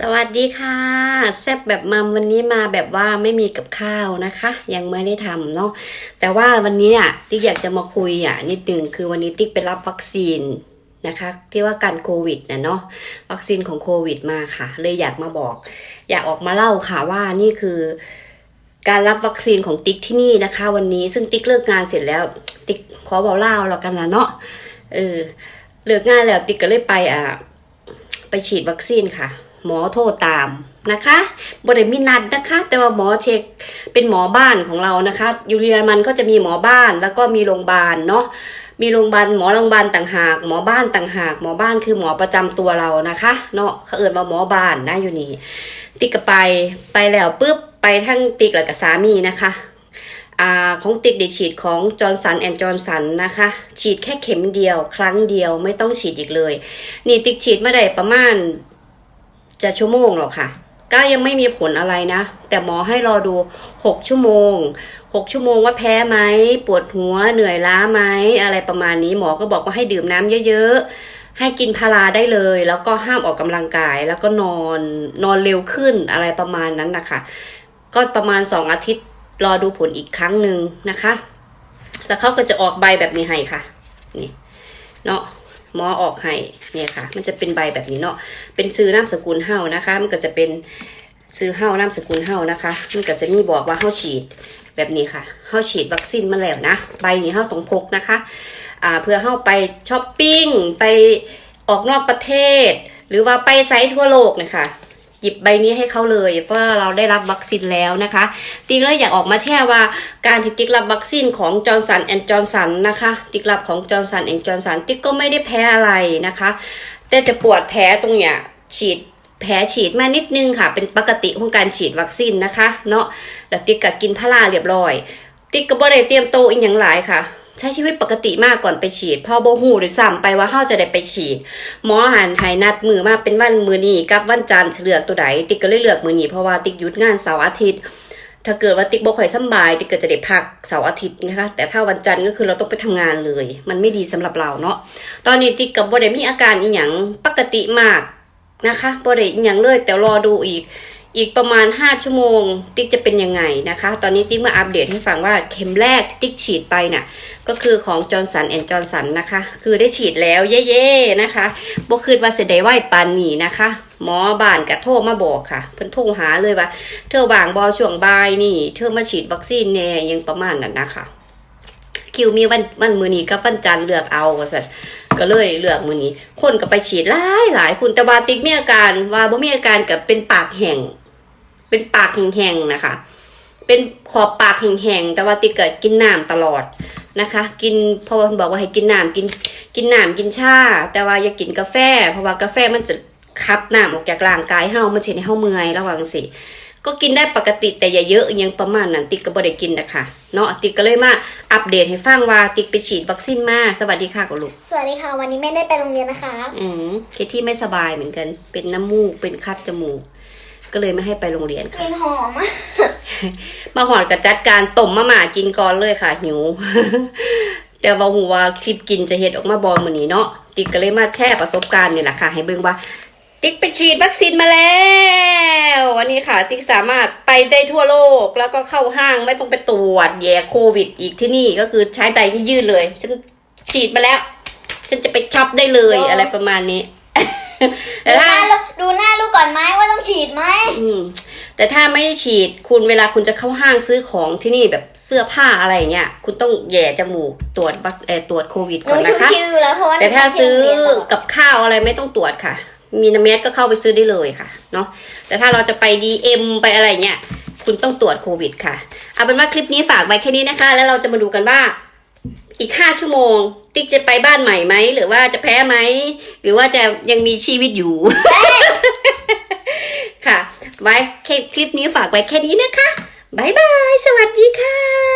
สวัสดีค่ะแซบแบบมัมวันนี้มาแบบว่าไม่มีกับข้าวนะคะ ยังไม่ได้ทำเนาะแต่ว่าวันนี้อะติ๊กอยากจะมาคุยอะนิดหนึ่งคือวันนี้ติ๊กไปรับวัคซีนนะคะที่ว่าการโควิดนะเนาะวัคซีนของโควิดมาค่ะ เลยอยากมาบอก อยากออกมาเล่าค่ะว่านี่คือ การรับวัคซีนของติ๊กที่นี่นะคะ วันนี้ซึ่งติ๊กเลิกงานเสร็จแล้ว ติ๊กขอบอกเล่าแล้วกันนะเนาะเออเลิกงานแล้วติ๊กก็เลยไปอะไปฉีดวัคซีนค่ะ หมอโทรตามนะคะบริมีนัดนะคะ แต่ว่าหมอเช็คเป็นหมอบ้านของเรานะคะอยู่เยอรมันก็จะมีหมอบ้านแล้วก็มีโรงพยาบาลเนาะมีโรงพยาบาลหมอโรงพยาบาลต่างหาก หมอบ้านต่างหาก หมอบ้านคือหมอประจำตัวเรานะคะ เนาะเขาเอิญมาหมอบ้านนะอยู่นี่ติ๊กก็ไปไปแล้วปุ๊บไปทั้งติ๊กแล้วกับสามีนะคะอ่าของติ๊กได้ฉีดของจอร์นสันแอนด์จอร์นสันนะคะ ฉีดแค่เข็มเดียว ครั้งเดียวไม่ต้องฉีดอีกเลย นี่ติ๊กฉีดมาได้ประมาณ จะชั่วโมงหรอกค่ะก็ยังไม่มีผลอะไรนะ แต่หมอให้รอดู 6 ชั่วโมง 6 ชั่วโมงว่าแพ้ไหมปวดหัวเหนื่อยล้าไหมอะไรประมาณนี้หมอก็บอกว่าให้ดื่มน้ำเยอะๆ ให้กินพาราได้เลย แล้วก็ห้ามออกกำลังกาย แล้วก็นอนนอนเร็วขึ้นอะไรประมาณนั้นนะคะก็ประมาณ 2 อาทิตย์รอดูผลอีกครั้งหนึ่งนะคะ แล้วเขาก็จะออกใบแบบนี้ให้ค่ะ นี่เนาะ หมอออกให้เนี่ยค่ะ มันจะเป็นใบแบบนี้เนาะเป็นซื้อนามสกุลเฮานะคะ มันก็จะเป็นซื้อเฮานามสกุลเฮานะคะ มันก็จะมีบอกว่าเฮาฉีดแบบนี้ค่ะเฮาฉีดวัคซีนมาแล้วนะใบนี้เฮาต้องพกนะคะอ่าเพื่อเฮาไปช้อปปิ้งไปออกนอกประเทศ หรือว่าไปไซต์ทั่วโลกนะคะ หยิบใบนี้ให้เขาเลยเพราะเราได้รับวัคซีนแล้วนะคะติ๊กเลยอยากออกมาแช่ว่าการที่ติ๊กรับวัคซีนของจอร์นสันแอนด์จอร์นสันนะคะติ๊กรับของจอร์นสันแอนด์จอร์นสันติ๊กก็ไม่ได้แพ้อะไรนะคะ แต่จะปวดแผลตรงเนี้ยฉีดแผลฉีดมานิดนึงค่ะ เป็นปกติของการฉีดวัคซีนนะคะ เนาะแล้วติ๊กก็กินพาราเรียบร้อย ติ๊กก็บ่ได้เตรียมโตอีกอย่างหลายค่ะ ใช้ชีวิตปกติมากก่อนไปฉีดพ่อโบหูหรือซ้ำไปว่าเฮาจะได้ไปฉีด หมอหันให้นัดมือมาเป็นวันมือนี้กับวันจันทร์เลือกตัวใดติ๊กก็เลยเลือกมือนี้เพราะว่าติ๊กหยุดงานเสาร์อาทิตย์ ถ้าเกิดว่าติ๊กบ่ค่อยสบาย ติ๊กก็จะได้พักเสาร์อาทิตย์นะคะแต่ถ้าวันจันทร์ก็คือเราต้องไปทำงานเลย มันไม่ดีสำหรับเราเนาะตอนนี้ติ๊กกับบ่ได้มีอาการอีหยังปกติมากนะคะบ่ได้อีหยังเลยแต่รอดูอีก อีกประมาณ 5 ชั่วโมง ติ๊กจะเป็นยังไงนะคะ ตอนนี้ติ๊กมาอัปเดตให้ฟังว่าเข็มแรกที่ติ๊กฉีดไปน่ะก็คือของจอร์นสันแอนด์จอร์นสันนะคะ คือได้ฉีดแล้วเย่ๆนะคะบ่คืนว่าเสยได้ไหวปานนี้นะคะ หมอบ้านกระโทรมาบอกค่ะ เพิ่นโทรหาเลยว่า เธอว่างบอช่วงบ่ายนี่ เธอมาฉีดวัคซีนแน่ยังประมาณนั้นนะคะคิวมีวันวันมือนี้กับวันจันทร์เลือกเอาว่าซั่นก็เลยเลือกมือนี้ คนก็ไปฉีดหลายหลายคุณแต่ว่าติ๊กมีอาการว่าบ่มีอาการกับเป็นปากแห้ง เป็นปากแห้งๆนะคะ เป็นขอบปากแห้งๆแต่ว่าติ๊กเกิดกินน้ำตลอดนะคะ กินเพราะว่าบอกว่าให้กินน้ำกินกินน้ำกินชาแต่ว่าอย่ากินกาแฟ เพราะว่ากาแฟมันจะคับน้ำออกจากร่างกายเฮามันสิให้เฮาเมื่อยระหว่างสิก็กินได้ปกติแต่อย่าเยอะอยังประมาณนั้นติ๊กก็บ่ได้กินนะคะเนาะติ๊กก็เลยมาอัปเดตให้ฟังว่าติ๊กไปฉีดวัคซีนมาสวัสดีค่ะกับลูกสวัสดีค่ะ วันนี้ไม่ได้ไปโรงเรียนนะคะ อืมเคที่ไม่สบายเหมือนกัน เป็นน้ำมูกเป็นคัดจมูก ก็เลยไม่ให้ไปโรงเรียนกค่ะ ลิ่นหอมอะมาหอดกับจัดการต้มมะหม่ากินก่อนเลยค่ะหิว แต่ว่าหูว่าคลิปกินจะเฮ็ดออกมาบอมือนี้เนาะติ๊กก็เลยมาแชร์ประสบการณ์นี่แหละค่ะ ให้เบิ่งว่า ติ๊กไปฉีดวัคซีนมาแล้ววันนี้ค่ะ ติ๊กสามารถไปได้ทั่วโลกแล้วก็เข้าห้างไม่ต้องไปตรวจแย่โควิด อีกที่นี่ก็คือใช้ใบนี้ยื่นเลย ฉันฉีดมาแล้ว ฉันจะไปช็อปได้เลยอะไรประมาณนี้ แต่ดูหถ้า น้าลูกดูหน้าลูกก่อนไหมว่าต้องฉีดไหมอืมแต่ถ้าไม่ได้ฉีดคุณเวลาคุณจะเข้าห้างซื้อของที่นี่แบบเสื้อผ้าอะไรอย่างเงี้ยคุณต้องแหย่จมูกตรวจวัคเอ่อตรวจโควิดหนูก่อนชุนะดคะ คิวอยู่แล้วเพราะว่าแต่ถ้าซื้อหนูไปโรงเรียนตลอดกับข้าวอะไรไม่ต้องตรวจค่ะ มีน้ำเมสก็เข้าไปซื้อได้เลยค่ะเนาะแต่ถ้าเราจะไปดีเอ็มไปอะไรเงี้ยคุณต้องตรวจโควิดค่ะเอาเป็นว่าคลิปนี้ฝากไว้แค่นี้นะคะ แล้วเราจะมาดูกันว่า อีกห้าชั่วโมง ติ๊กจะไปบ้านใหม่ไหมหรือว่าจะแพ้ไหมหรือว่าจะยังมีชีวิตอยู่ ค่ะ ไว้คลิปนี้ฝากไว้แค่นี้นะคะบายบาย สวัสดีค่ะ